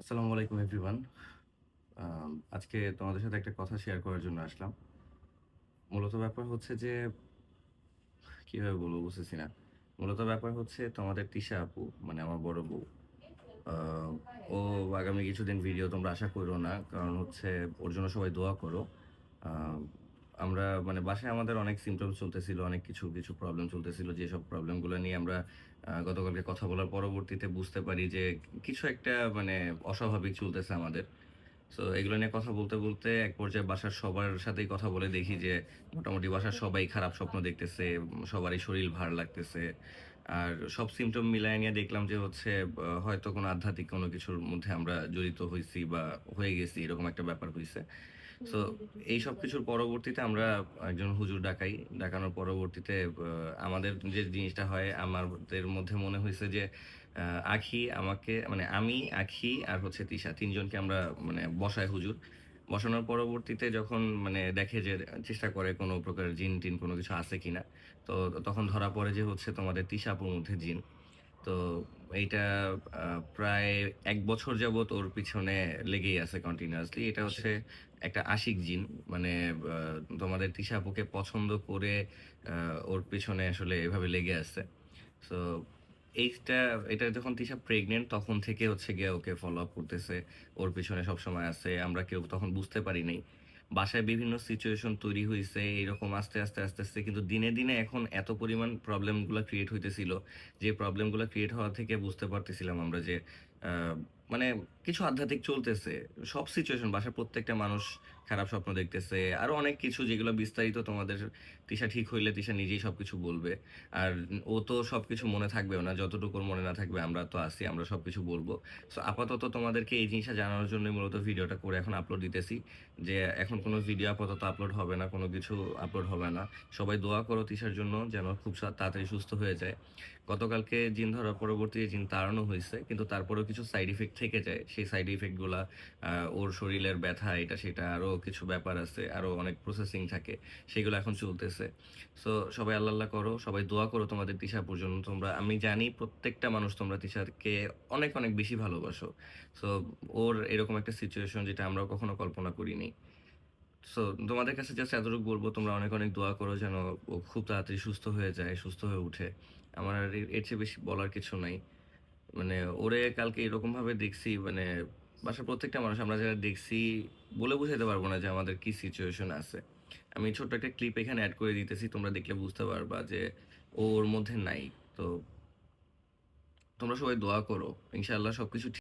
আসসালামু আলাইকুম এভরিওয়ান আজকে তোমাদের সাথে একটা কথা শেয়ার করার জন্য আসলাম। মূলত ব্যাপার হচ্ছে যে, কীভাবে বলব বুঝতেছি না। মূলত ব্যাপার হচ্ছে তোমাদের তিশা আপু মানে আমার বড় বউ ও আগামী কিছুদিন ভিডিও তোমরা আশা করো না, কারণ হচ্ছে ওর জন্য সবাই দোয়া করো। আমরা মানে বাসায় আমাদের অনেক সিমটম চলতেছিল, অনেক কিছু কিছু প্রবলেম চলতেছিল। যেসব প্রবলেমগুলো নিয়ে আমরা গতকালকে কথা বলার পরবর্তীতে বুঝতে পারি যে কিছু একটা মানে অস্বাভাবিক চলতেছে আমাদের। সো এগুলো নিয়ে কথা বলতে বলতে এক পর্যায়ে বাসার সবার সাথেই কথা বলে দেখি যে মোটামুটি বাসার সবাই খারাপ স্বপ্ন দেখতেছে, সবারই শরীর ভার লাগতেছে। আর সব সিমটম মিলায় নিয়ে দেখলাম যে হচ্ছে হয়তো কোনো আধ্যাত্মিক কোনো কিছুর মধ্যে আমরা জড়িত হয়েছি বা হয়ে গেছি, এরকম একটা ব্যাপার হয়েছে সো এই সব কিছুর পরবর্তীতে আমরা একজন হুজুর ডাকাই। ডাকানোর পরবর্তীতে আমাদের যে জিনিসটা হয়, আমাদের মধ্যে মনে হয়েছে যে আখি আমাকে মানে আমি, আখি আর হচ্ছে তিশা তিনজনকে আমরা মানে বসাই হুজুর। বসানোর পরবর্তীতে যখন মানে দেখে যে চেষ্টা করে কোনো প্রকার জিন টিন কোনো কিছু আছে কিনা, তো তখন ধরা পড়ে যে হচ্ছে তোমাদের তিশাপুর মধ্যে জিন। তো এইটা প্রায় এক বছর যাবত ওর পিছনে লেগেই আছে কন্টিনিউয়াসলি এটা হচ্ছে একটা আশিক জিন মানে তোমাদের তিশা আপুকে পছন্দ করে ওর পিছনে আসলে এভাবে লেগে আছে। সো এইটা এটা যখন তিশা প্রেগনেন্ট তখন থেকে হচ্ছে গিয়ে ওকে ফলো আপ করতেছে। ওর পিছনে সবসময় আছে আমরা কেউ তখন বুঝতে পারি নাই। বাসায় বিভিন্ন সিচুয়েশন তৈরি হয়েছে এরকম আস্তে আস্তে আস্তে আস্তে, কিন্তু দিনে দিনে এখন এত পরিমাণ প্রবলেমগুলো ক্রিয়েট হইতেছিল, যে প্রবলেমগুলো ক্রিয়েট হওয়া থেকে বুঝতে পারতেছিলাম আমরা যে মানে কিছু আধ্যাত্মিক চলতেছে। সব সিচুয়েশন বাসার প্রত্যেকটা মানুষ খারাপ স্বপ্ন দেখতেছে। আরও অনেক কিছু যেগুলো বিস্তারিত তোমাদের তিশা ঠিক হইলে তিশা নিজেই সব কিছু বলবে। আর ও তো সব কিছু মনে থাকবেও না, যতটুকু মনে না থাকবে আমরা তো আছি, আমরা সব কিছু বলব। সো আপাতত তোমাদেরকে এই জিনিসটা জানানোর জন্য মূলত ভিডিওটা করে এখন আপলোড দিতেছি। যে এখন কোনো ভিডিও আপাতত আপলোড হবে না, কোনো কিছু আপলোড হবে না। সবাই দোয়া করো তিশার জন্য যেন খুব তাড়াতাড়ি সুস্থ হয়ে যায়। গতকালকে জিন ধরার পরবর্তী জিন তাড়ানো হয়েছে, কিন্তু তারপরেও কিছু সাইড ইফেক্ট থেকে যায়। সেই সাইড ইফেক্টগুলা ওর শরীরের ব্যথা, এটা সেটা আরও কিছু ব্যাপার আছে আরও অনেক প্রসেসিং থাকে, সেগুলো এখন চলতেছে। সো সবাই আল্লাহ আল্লাহ করো, সবাই দোয়া করো তোমাদের তিশা পর্যন্ত তোমরা, আমি জানি প্রত্যেকটা মানুষ তোমরা তিশাকে অনেক অনেক বেশি ভালোবাসো। সো ওর এরকম একটা সিচুয়েশন যেটা আমরাও কখনো কল্পনা করিনি। সো তোমাদের কাছে জাস্ট এতটুকু বলব, তোমরা অনেক অনেক দোয়া করো যেন ও খুব তাড়াতাড়ি সুস্থ হয়ে যায়, সুস্থ হয়ে উঠে। আমার এর চেয়ে বেশি বলার কিছু নাই। মানে ওরে কালকে এরকম ভাবে দেখছি মানে বাসার প্রত্যেকটা মানুষ আমরা যারা দেখছি বলে বুঝাইতে পারব না যে আমাদের কি সিচুয়েশন আছে। আমি ছোট্ট একটা ক্লিপ এখানে অ্যাড করে দিতেছি, তোমরা দেখলে বুঝতে পারবা যে ওর মধ্যে নাই। তো তোমরা সবাই দোয়া করো, ইনশাআল্লাহ সবকিছু